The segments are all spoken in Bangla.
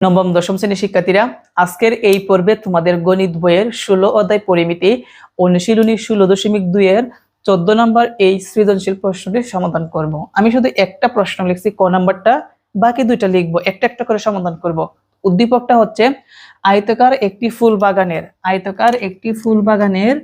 নবম, দশম শ্রেণির শিক্ষার্থীরা, আজকের এই পর্বে তোমাদের গণিত বইয়ের ষোলো অধ্যায় পরিমিতি অনুশীলনী ষোলো দশমিক দুইয়ের চোদ্দ নম্বর এই সৃজনশীল প্রশ্নটির সমাধান করব। আমি শুধু একটা প্রশ্ন লিখছি, ক নাম্বারটা, বাকি দুইটা লিখব, একটা একটা করে সমাধান করব। উদ্দীপকটা হচ্ছে, আয়তকার একটি ফুল বাগানের, আয়তকার একটি ফুল বাগানের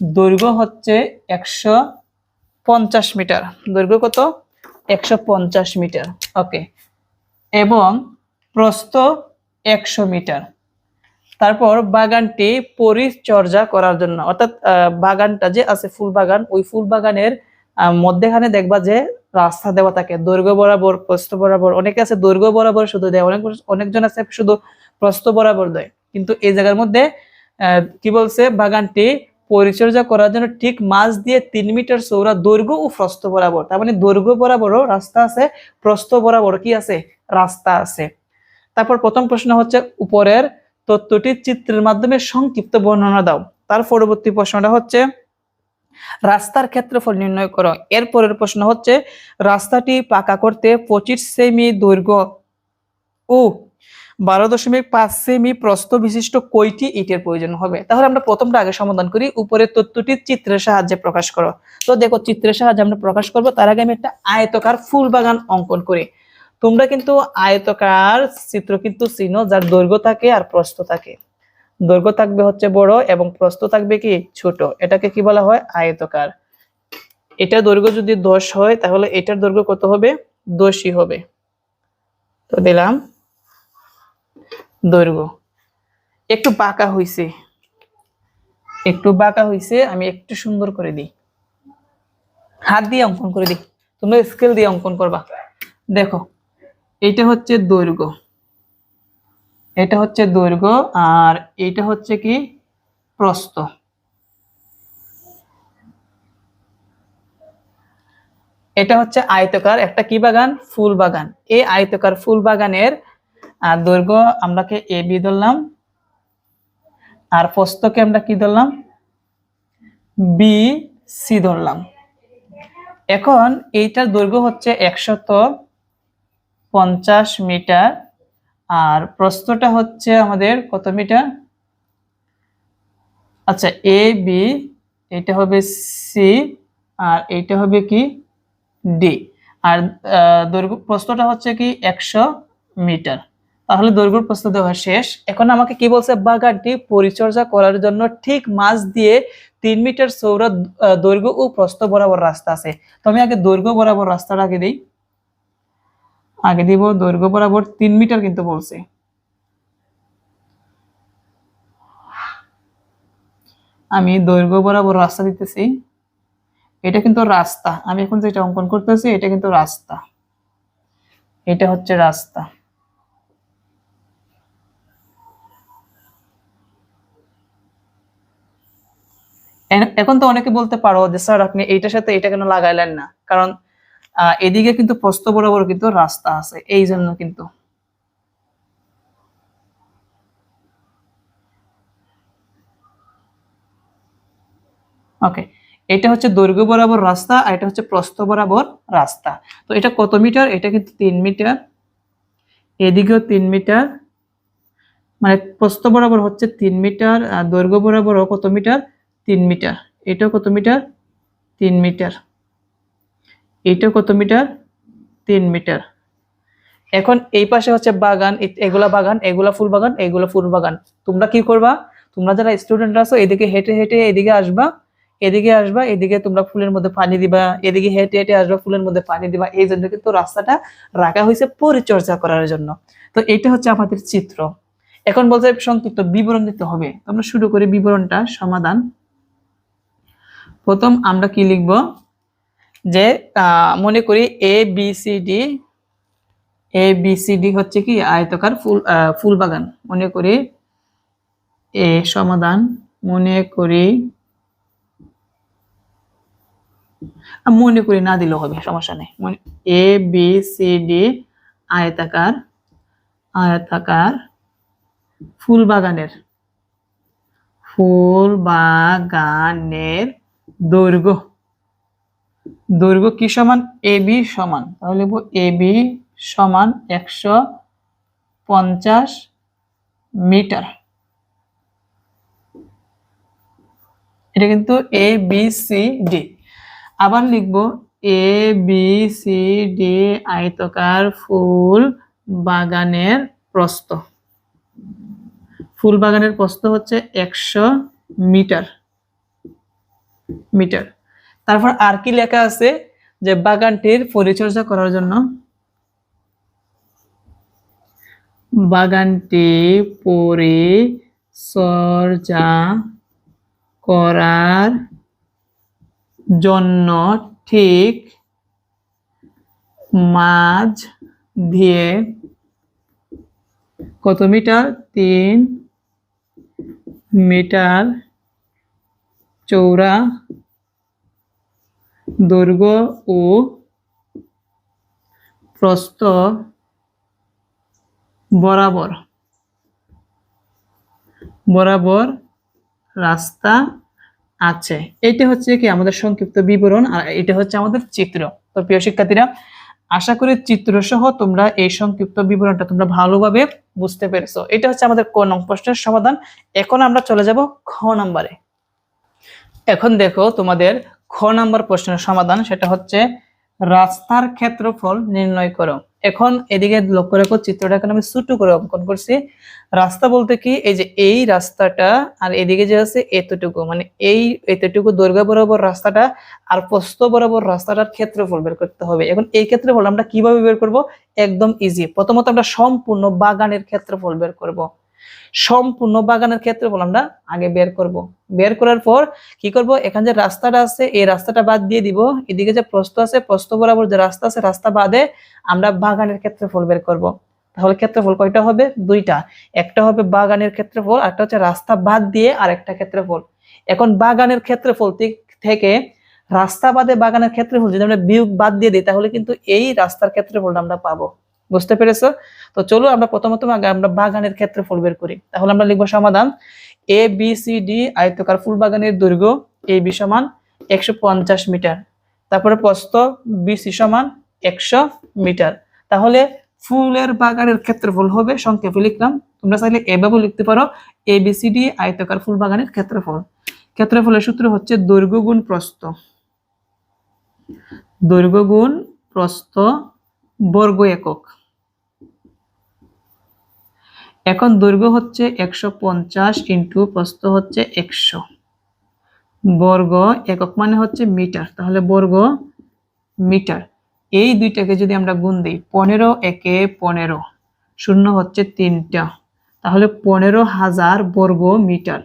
দৈর্ঘ্য হচ্ছে একশো পঞ্চাশ মিটার। দৈর্ঘ্য কত? একশো পঞ্চাশ মিটার। ওকে। এবং প্রস্থ একশো মিটার। তারপর বাগানটি পরিচর্যা করার জন্য, অর্থাৎ বাগানটা যে আছে, ফুল বাগান, ওই ফুল বাগানের মধ্যেখানে দেখবা যে রাস্তা দেওয়া থাকে, দৈর্ঘ্য বরাবর, প্রস্থ বরাবর, অনেকে আছে দৈর্ঘ্য বরাবর শুধু দেয়, অনেক অনেকজন আছে শুধু প্রস্থ বরাবর দেয়। কিন্তু এই জায়গার মধ্যে কি বলছে, বাগানটি পরিচর্যা করার জন্য ঠিক মাঝ দিয়ে তিন মিটার চৌড়া দৈর্ঘ্য ও প্রস্থ বরাবর, তার মানে দৈর্ঘ্য বরাবরও রাস্তা আছে, প্রস্থ বরাবর কি আছে? রাস্তা আছে। তারপর প্রথম প্রশ্ন হচ্ছে উপরের তত্ত্বটি চিত্রের মাধ্যমে সংক্ষিপ্ত বর্ণনা দাও। তার পরবর্তী প্রশ্নটা হচ্ছে, রাস্তার ক্ষেত্রফল নির্ণয় করো। এর পরের প্রশ্ন হচ্ছে, রাস্তাটি পাকা করতে পঁচিশ সেমি দৈর্ঘ্য ও বারো দশমিক পাঁচ সেমি প্রস্থ বিশিষ্ট কয়টি ইটের প্রয়োজন হবে? তাহলে আমরা প্রথমটা আগে সমাধান করি। উপরের তথ্যটি চিত্রের সাহায্যে প্রকাশ করো। তো দেখো, চিত্রের সাহায্যে আমরা প্রকাশ করব। তার আগে আমি একটা আয়তকার ফুল বাগান অঙ্কন করি। তোমরা কিন্তু আয়তকার চিত্র কিন্তু চিনো, যার দৈর্ঘ্য থাকে আর প্রস্থ থাকে। দৈর্ঘ্য থাকবে হচ্ছে বড় এবং প্রস্থ থাকবে কি ছোট। এটাকে কি বলা হয়? আয়তকার। এটা দৈর্ঘ্য যদি দশ হয়, তাহলে এটার দৈর্ঘ্য কত হবে? দশই হবে। তো দিলাম। দৈর্ঘ্য। একটু বাঁকা হইছে। একটু বাঁকা হইছে, আমি একটু সুন্দর করে দিই। হাত দিয়ে অঙ্কন করে দিই। তোমরা স্কেল দিয়ে অঙ্কন করবা। দেখো এটা হচ্ছে দৈর্ঘ্য। এটা হচ্ছে দৈর্ঘ্য আর এটা হচ্ছে কি? প্রস্থ। এটা হচ্ছে আয়তকার একটা কি বাগান? ফুল বাগান। এই আয়তকার ফুল বাগানের দৈর্ঘ্য আমরা কে এ বি ধরলাম। আর প্রস্থকে আমরা কি ধরলাম? বি সি ধরলাম। এখন এইটার দৈর্ঘ্য হচ্ছে একশত পঞ্চাশ মিটার। আর প্রস্থটা হচ্ছে আমাদের কত মিটার? আচ্ছা এ বি এটা হবে সি আর এইটা হবে কি? ডি। আর দৈর্ঘ্য প্রস্থটা হচ্ছে কি একশো মিটার। তাহলে দৈর্ঘ্য প্রস্থ দেওয়া শেষ। এখন আমাকে কি বলছে? বাগানটি পরিচর্যা করার জন্য ঠিক মাঝ দিয়ে তিন মিটার আহ, দৈর্ঘ্য ও প্রস্থ বরাবর রাস্তা আছে। তো আমি আগে দৈর্ঘ্য বরাবর রাস্তাটা আগে দিই। আগে দিব দৈর্ঘ্য বরাবর তিন মিটার কিন্তু বলছে। আমি দৈর্ঘ্য বরাবর রাস্তা দিতেছি। এটা কিন্তু রাস্তা। আমি এখন যেটা অঙ্কন করতেছি, এটা কিন্তু রাস্তা। এটা হচ্ছে রাস্তা। এখন তো অনেকে বলতে পারো যে, স্যার, আপনি এইটার সাথে এটা কেন লাগাইলেন না? কারণ এদিকে কিন্তু প্রস্থ বরাবর কিন্তু রাস্তা আছে। এই জন্য কিন্তু। ওকে এটা হচ্ছে দৈর্ঘ্য বরাবর রাস্তা আর এটা হচ্ছে প্রস্থ বরাবর রাস্তা। তো এটা কত মিটার? এটা কিন্তু তিন মিটার। এদিকেও তিন মিটার। মানে প্রস্থ বরাবর হচ্ছে তিন মিটার আর দৈর্ঘ্য বরাবরও কত মিটার? তিন মিটার। এটাও কত মিটার? তিন মিটার। এইটাও কত মিটার? তিন মিটার। এখন এই পাশে হচ্ছে বাগান এগুলা বাগান, এগুলা ফুল বাগান, এগুলা ফুল বাগান। তোমরা কি করবা? তোমরা যারা স্টুডেন্ট আছো, এদিকে হেঁটে হেঁটে এদিকে আসবা এদিকে আসবা, এদিকে তোমরা ফুলের মধ্যে পানি দিবা, এদিকে হেঁটে হেঁটে আসবা, ফুলের মধ্যে পানি দিবা। এই জন্য কিন্তু রাস্তাটা রাখা হয়েছে পরিচর্যা করার জন্য। তো এটা হচ্ছে আমাদের চিত্র। এখন বলতে সংক্ষিপ্ত বিবরণ দিতে হবে। আমরা শুরু করি বিবরণটা, সমাধান। প্রথম আমরা কি লিখব? যে মনে করি A B C D A B C D হচ্ছে কি আয়তকার ফুল ফুল বাগান। মনে করি এ সমাধান। মনে করি মনে করি না দিলেও হবে, সমস্যা নেই। এ বি সি ডি আয়তাকার আয়তাকার ফুল বাগানের ফুল বাগানের দৈর্ঘ্য। দৈর্ঘ্য কি সমান? এ বি সমান। তাহলে লিখব এ বি সমান একশো পঞ্চাশ মিটার। এটা কিন্তু এ বি সি ডি। আবার লিখব এ বি সি ডি আয়তকার ফুল বাগানের প্রস্থ। ফুল বাগানের প্রস্থ হচ্ছে একশো মিটার। মিটার। তারপর আর কি লেখা আছে যে বাগানটির পরিচর্যা করার জন্য? বাগানটি পরিচর্যা করার জন্য ঠিক মাঝ দিয়ে কত মিটার? তিন মিটার চৌড়া দৈর্ঘ্য ও প্রস্থ বরাবর। বরাবর রাস্তা আছে। এটা হচ্ছে কি আমাদের সংক্ষিপ্ত বিবরণ আর এটা হচ্ছে আমাদের চিত্র। তো প্রিয় শিক্ষার্থীরা, আশা করি চিত্র সহ তোমরা এই সংক্ষিপ্ত বিবরণটা তোমরা ভালোভাবে বুঝতে পেরেছ। এটা হচ্ছে আমাদের ক নং প্রশ্নের সমাধান। এখন আমরা চলে যাব খ নাম্বারে। এখন দেখো তোমাদের খ নাম্বার প্রশ্নের সমাধান, সেটা হচ্ছে রাস্তার ক্ষেত্রফল নির্ণয় করো। এখন এদিকে লক্ষ্য রেখো চিত্রটাকে আমি ছোট করে অঙ্কন করছি। রাস্তা বলতে কি? এই যে এই রাস্তাটা আর এদিকে যে আছে এতটুকু মানে এই এতটুকু দৈর্ঘ্য বরাবর রাস্তাটা আর প্রস্থ বরাবর রাস্তাটার ক্ষেত্রফল বের করতে হবে। এখন এই ক্ষেত্রফল আমরা কীভাবে বের করব? একদম ইজি প্রথমত আমরা সম্পূর্ণ বাগানের ক্ষেত্রফল বের করব। সম্পূর্ণ বাগানের ক্ষেত্রফল আমরা আগে বের করব। বের করার পর কি করব? এখানে যে রাস্তাটা আছে, এই রাস্তাটা বাদ দিয়ে দিব। এদিকে যে প্রস্থ আছে, প্রস্থ বরাবর যে রাস্তা আছে, রাস্তা বাদে আমরা বাগানের ক্ষেত্রফল বের করব। তাহলে ক্ষেত্রফল কয়টা হবে? দুইটা। একটা হবে বাগানের ক্ষেত্রফল একটা হচ্ছে রাস্তা বাদ দিয়ে আর একটা ক্ষেত্রফল। এখন বাগানের ক্ষেত্রফল থেকে রাস্তা বাদে বাগানের ক্ষেত্রফল যদি আমরা বিয়োগ বাদ দিয়ে দিই, তাহলে কিন্তু এই রাস্তার ক্ষেত্রফলটা আমরা পাবো। বুঝতে পেরেছ? তো চলো আমরা প্রথমত আমরা বাগানের ক্ষেত্রফল বের করি। তাহলে আমরা লিখব সমাধান এ বি সি ডি আয়তকার ফুল বাগানের দৈর্ঘ্য এ বি সমান একশো পঞ্চাশ মিটার। তারপরে প্রস্থ বিসি সমান একশো মিটার। তাহলে ফুলের বাগানের ক্ষেত্রফল হবে, সংক্ষেপে লিখলাম, তোমরা চাইলে এভাবে লিখতে পারো এ বি সি ডি আয়তকার ফুল বাগানের ক্ষেত্রফল। ক্ষেত্রফলের সূত্র হচ্ছে দৈর্ঘ্য গুণ প্রস্থ। দৈর্ঘ্য গুণ প্রস্থ বর্গ একক। এখন দৈর্ঘ্য হচ্ছে একশো পঞ্চাশ ইন্টু প্রস্থ হচ্ছে একশো। বর্গ একক মানে হচ্ছে মিটার, তাহলে বর্গ মিটার। এই দুইটাকে যদি আমরা গুণ দিই, পনেরো একে পনেরো, শূন্য হচ্ছে তিনটা। তাহলে পনেরো হাজার বর্গ মিটার।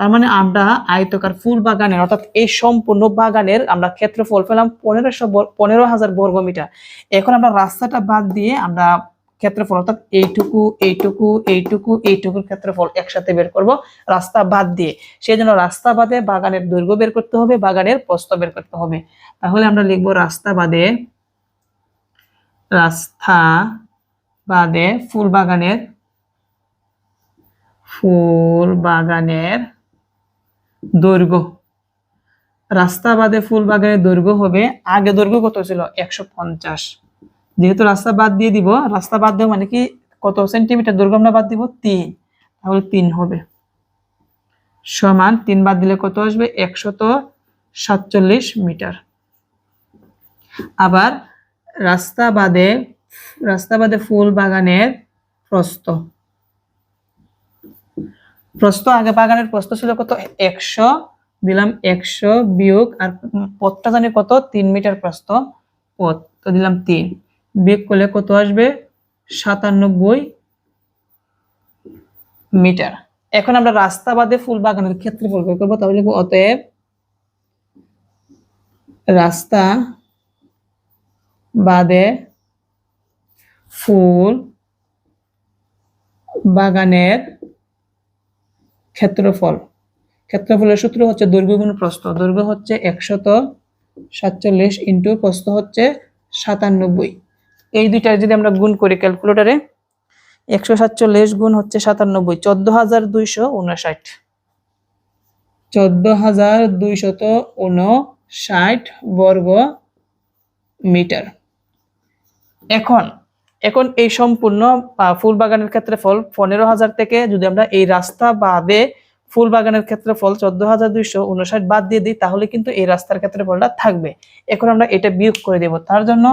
তার মানে আমরা আয়তকার ফুল বাগানের, অর্থাৎ এই সম্পূর্ণ বাগানের আমরা ক্ষেত্রফল পেলাম পনেরোশো পনেরো হাজার বর্গ মিটার। এখন আমরা রাস্তাটা বাদ দিয়ে আমরা ক্ষেত্রফল, অর্থাৎ এইটুকু এইটুকু এইটুকু, এইটুকুর ক্ষেত্রফল একসাথে বের করব রাস্তা বাদ দিয়ে। সেই জন্য রাস্তা বাদে বাগানের দৈর্ঘ্য বের করতে হবে, বাগানের প্রস্থ বের করতে হবে। তাহলে আমরা লিখব রাস্তা বাদে রাস্তা বাদে ফুল বাগানের ফুল বাগানের দৈর্ঘ্য। রাস্তা বাদে ফুল বাগানের দৈর্ঘ্য হবে, আগে দৈর্ঘ্য কত ছিল? একশো পঞ্চাশ। যেহেতু রাস্তা বাদ দিয়ে দিব, রাস্তা বাদ দেওয়া মানে কি, কত সেন্টিমিটার দৈর্ঘ্য আমরা বাদ দিব? তিন। তাহলে তিন হবে। সমান তিন বাদ দিলে কত আসবে? একশত সাতচল্লিশ মিটার। আবার রাস্তা বাদে রাস্তা বাদে ফুল বাগানের প্রস্ত প্রস্ত আগে বাগানের প্রস্ত ছিল কত? একশো। দিলাম একশো বিয়োগ আর পথটা জানি কত? তিন মিটার প্রস্ত পথ, তো দিলাম তিন। বিয়োগ করলে কত আসবে? সাতানব্বই মিটার। এখন আমরা রাস্তা বাদে ফুল বাগানের ক্ষেত্রফল বের করব? তাহলে অতএব রাস্তা বাদে ফুল বাগানের ক্ষেত্রফল। ক্ষেত্রফলের সূত্র হচ্ছে দৈর্ঘ্য গুণ প্রস্থ। দৈর্ঘ্য হচ্ছে একশত সাতচল্লিশ ইন্টু প্রস্থ হচ্ছে সাতানব্বই। এই দুইটা যদি আমরা গুণ করি ক্যালকুলেটরে, একশো সাতচল্লিশ গুণ হচ্ছে সাতানব্বই, চোদ্দ হাজার দুইশো উনষাট চোদ্দ হাজার দুইশত উনষাট বর্গ মিটার। এখন এখন এই সম্পূর্ণ ফুল বাগানের ক্ষেত্রে ফল পনেরো হাজার থেকে যদি আমরা এই রাস্তা বাদে ফুল বাগানের ক্ষেত্রে ফল চোদ্দ হাজার দুইশো উনষাট বাদ দিয়ে দিই, তাহলে কিন্তু এই রাস্তার ক্ষেত্রে ফলটা থাকবে। এখন আমরা এটা বিয়োগ করে দেব। তার জন্য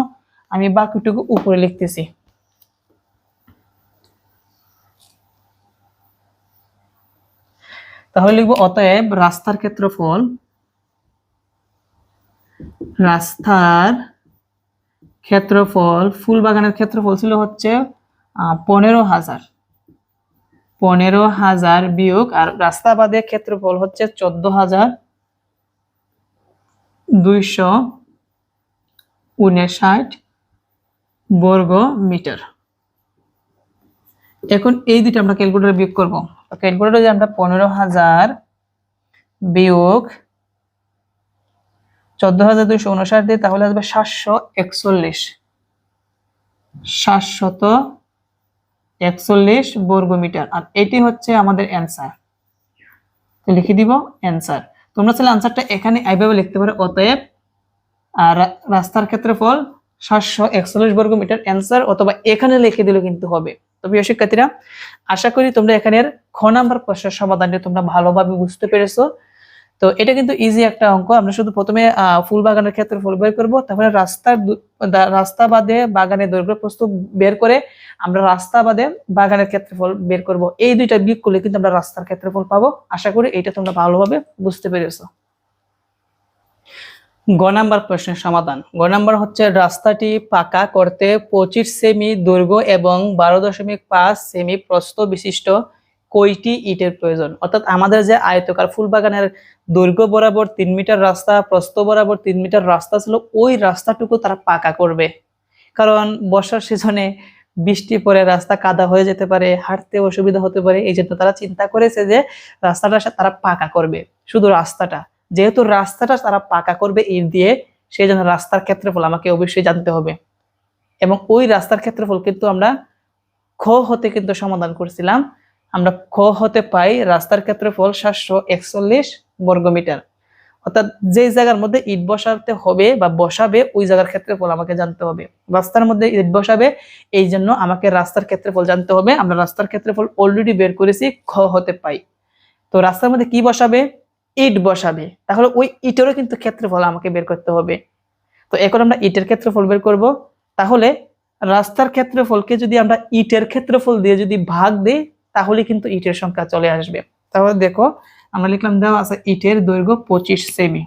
আমি বাকিটুকু উপরে লিখতেছি। তাহলে লিখব, অতএব রাস্তার ক্ষেত্রফল রাস্তার ক্ষেত্রফল ফুল বাগানের ক্ষেত্রফল ছিল হচ্ছে পনেরো হাজার। পনেরো হাজার বিয়োগ, আর রাস্তা বাদে ক্ষেত্রফল হচ্ছে চোদ্দ হাজার দুইশো উনষাট বর্গ মিটার। এখন এই দুইটা আমরা ক্যালকুলেটর বিয়োগ করব। ক্যালকুলেটরে যে আমরা পনেরো হাজার বিয়োগ চোদ্দ হাজার দুইশো উনষাট দিয়ে তাহলে আসবে সাতশো একচল্লিশ। সাতশত একচল্লিশ বর্গ মিটার। আর এটি হচ্ছে আমাদের অ্যান্সার। লিখে দিব অ্যান্সার। তোমরা চাইলে আনসারটা এখানে এইভাবে লিখতে পারো, অতএব, আর রাস্তার ক্ষেত্রফল সাতশো একচল্লিশ বর্গ মিটার অ্যান্সার অথবা এখানে লিখে দিলে কিন্তু হবে। তো প্রিয় শিক্ষার্থীরা, আশা করি তোমরা এখানের খ নাম্বার প্রশ্নের সমাধানটি তোমরা ভালোভাবে বুঝতে পেরেছ। তো এটা কিন্তু ইজি একটা অঙ্ক। আমরা শুধু প্রথমে ফুল বাগানের ক্ষেত্রে ফুল বের করব, তারপরে রাস্তার রাস্তা বাদে বাগানের দৈর্ঘ্য প্রস্থ বের করে আমরা রাস্তা বাদে বাগানের ক্ষেত্রফল বের করব। এই দুইটা বিয়োগ করলে কিন্তু আমরা রাস্তার ক্ষেত্রফল পাবো। আশা করি এটা তোমরা ভালোভাবে বুঝতে পেরেছ। গ নাম্বার প্রশ্নের সমাধান। গ নাম্বার হচ্ছে, রাস্তাটি পাকা করতে পঁচিশ সেমি দৈর্ঘ্য এবং বারো দশমিক পাঁচ সেমি প্রস্থ বিশিষ্ট কয়টি ইটের প্রয়োজন? অর্থাৎ আমাদের যে আয়তকার ফুলবাগানের দৈর্ঘ্য বরাবর তিন মিটার রাস্তা, প্রস্থ বরাবর তিন মিটার রাস্তা ছিল, ওই রাস্তাটুকু তারা পাকা করবে। কারণ বর্ষার সিজনে বৃষ্টি পরে রাস্তা কাদা হয়ে যেতে পারে, হাঁটতে অসুবিধা হতে পারে, এই জন্য তারা চিন্তা করেছে যে রাস্তাটা তারা পাকা করবে। শুধু রাস্তাটা। যেহেতু রাস্তাটা তারা পাকা করবে ইট দিয়ে সেই জন্য রাস্তার ক্ষেত্রফল আমাকে অবশ্যই জানতে হবে। এবং ওই রাস্তার ক্ষেত্রফল কিন্তু আমরা খ হতে কিন্তু সমাধান করছিলাম। আমরা খ হতে পাই রাস্তার ক্ষেত্রফল সাতশো একচল্লিশ বর্গমিটার। অর্থাৎ যে জায়গার মধ্যে ইট বসাতে হবে বা বসাবে, ওই জায়গার ক্ষেত্রফল আমাকে জানতে হবে। রাস্তার মধ্যে ইট বসাবে, এই জন্য আমাকে রাস্তার ক্ষেত্রফল জানতে হবে। আমরা রাস্তার ক্ষেত্রফল অলরেডি বের করেছি, খ হতে পাই। তো রাস্তার মধ্যে কি বসাবে? ইট বসাবে। তাহলে ওই ইটেরও কিন্তু ক্ষেত্রফল আমাকে বের করতে হবে। তো এখন আমরা ইটের ক্ষেত্রফল বের করব। তাহলে রাস্তার ক্ষেত্রফলকে যদি আমরা ইটের ক্ষেত্রফল দিয়ে যদি ভাগ দিই, তাহলে কিন্তু ইটের সংখ্যা চলে আসবে। তাহলে দেখো, আমরা লিখলাম দেওয়া আছে ইটের দৈর্ঘ্য পঁচিশ সেমি।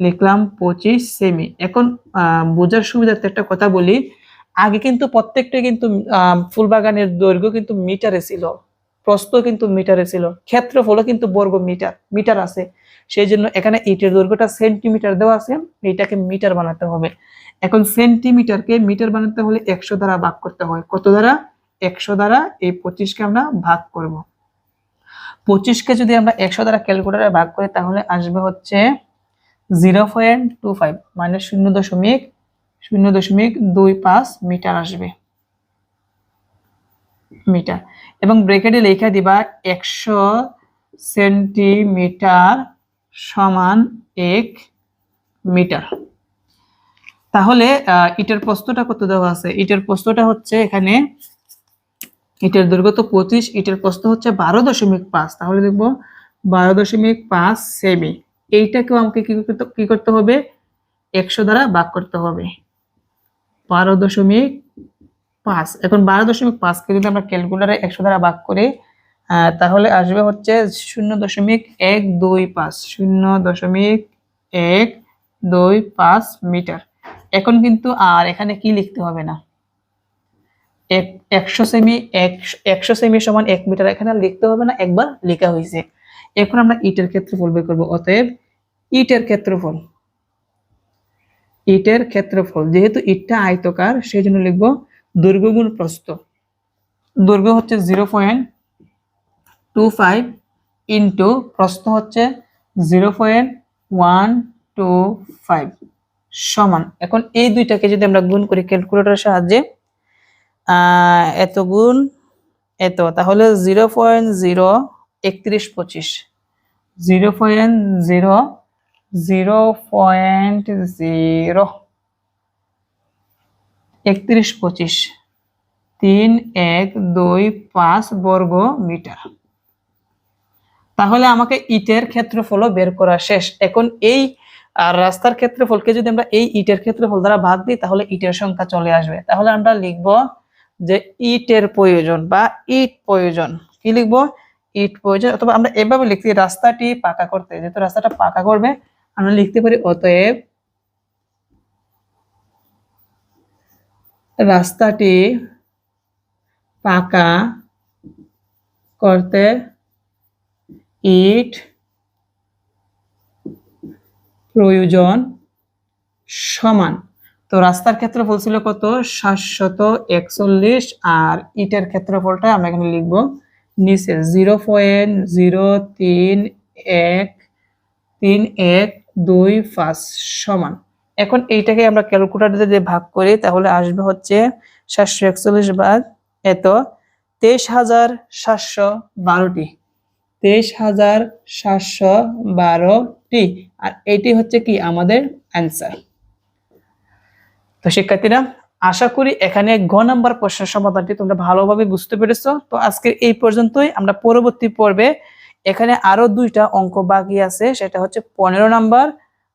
লিখলাম পঁচিশ সেমি। এখন বোঝার সুবিধার্থে একটা কথা বলি। আগে কিন্তু প্রত্যেকটা কিন্তু ফুলবাগানের দৈর্ঘ্য কিন্তু মিটারে ছিল। প্রস্থ কিন্তু মিটারে ছিল, ক্ষেত্রফলও কিন্তু বর্গ মিটার মিটার আছে। সেই জন্য এখানে ইটের দৈর্ঘ্যটা সেন্টিমিটার দেওয়া আছে, এইটাকে মিটার বানাতে হবে। এখন সেন্টিমিটারকে মিটার বানাতে হলে একশো দ্বারা ভাগ করতে হয়। কত দ্বারা? একশো দ্বারা, এই পঁচিশকে আমরা ভাগ করব। পঁচিশকে যদি আমরা একশো দ্বারা ক্যালকুলেটারে ভাগ করি, তাহলে আসবে হচ্ছে জিরো পয়েন্ট টু ফাইভ মানে শূন্য দশমিক শূন্য দশমিক দুই পাঁচ মিটার আসবে। মিটার। এবং ব্রেকেটে লেখা দিবা একশো সেন্টিমিটার সমান এক মিটার। তাহলে ইটের প্রস্থটা কত দেওয়া আছে? ইটের প্রস্থটা হচ্ছে এখানে, ইটের দৈর্ঘ্য তো পঁচিশ, ইটের প্রস্থ হচ্ছে বারো দশমিক পাঁচ। তাহলে দেখব, বারো দশমিক পাঁচ সেমি। এইটাকেও আমাকে কি করতে কি করতে হবে? একশো দ্বারা ভাগ করতে হবে। বারো দশমিক পাঁচ। এখন বারো দশমিক পাঁচকে যদি আমরা ক্যালকুলেটারে একশো দ্বারা ভাগ করি তাহলে আসবে হচ্ছে শূন্য দশমিক এক দুই পাঁচ। শূন্য দশমিক এক দুই পাঁচ মিটার। এখন কিন্তু আর এখানে কি লিখতে হবে না? একশো সেমি একশো সেমি সমান এক মিটার এখানে লিখতে হবে না, একবার লেখা হয়েছে। এখন আমরা ইটের ক্ষেত্রফল বের করব, অতএব ইটের ক্ষেত্রফল। ইটের ক্ষেত্রফল, যেহেতু ইটটা আয়তকার সেই জন্য লিখব দৈর্ঘ্য গুণ প্রস্থ। দৈর্ঘ্য হচ্ছে zero point two five into প্রস্থ হচ্ছে zero point one two five সমান। এখন এই দুইটাকে যদি আমরা গুণ করি ক্যালকুলেটরের সাহায্যে এত গুণ এত, তাহলে জিরো পয়েন্ট জিরো একত্রিশ পঁচিশ। Zero point zero zero point zero একত্রিশ, পঁচিশ। তিন, এক, দুই, পাঁচ বর্গ মিটার। তাহলে আমাকে ইটের ক্ষেত্রফলও বের করা শেষ। এখন এই, আর রাস্তার ক্ষেত্রফলকে যদি আমরা এই ইটের ক্ষেত্রফল দ্বারা ভাগ দিই, তাহলে ইটের সংখ্যা চলে আসবে। তাহলে আমরা লিখব যে ইটের প্রয়োজন বা ইট প্রয়োজন। কি লিখব? ইট প্রয়োজন। অথবা আমরা এভাবে লিখতে রাস্তাটি পাকা করতে। যেহেতু রাস্তাটা পাকা করবে, আমরা লিখতে পারি, অতএব রাস্তাটি পাকা করতে ইট প্রয়োজন সমান। তো রাস্তার ক্ষেত্রফল ছিল কত? সাতশত একচল্লিশ আর ইটের ক্ষেত্রফলটা আমরা এখানে লিখব নিচে জিরো পয়েন্ট জিরো তিন এক তিন এক দুই পাঁচ সমান। এখন এইটাকে আমরা ক্যালকুলেটর দিয়ে ভাগ করি, তাহলে আসবে হচ্ছে সাতশো একচল্লিশ ভাগ এত তেইশ হাজার সাতশো বারোটি। তেইশ হাজার সাতশো বারোটি। আর এটি হচ্ছে কি আমাদের অ্যান্সার তো শিক্ষার্থীরা, আশা করি এখানে ঘ নাম্বার প্রশ্নের সমাধানটি তোমরা ভালোভাবে বুঝতে পেরেছ। তো আজকের এই পর্যন্তই। আমরা পরবর্তী পর্বে এখানে আরও দুইটা অঙ্ক বাকি আছে, সেটা হচ্ছে পনেরো নাম্বার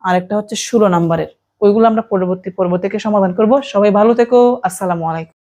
আর একটা হচ্ছে ষোলো নাম্বারের। ওইগুলো আমরা পরবর্তী পর্ব থেকে সমাধান করব। সবাই ভালো থেকো। আসসালামু আলাইকুম।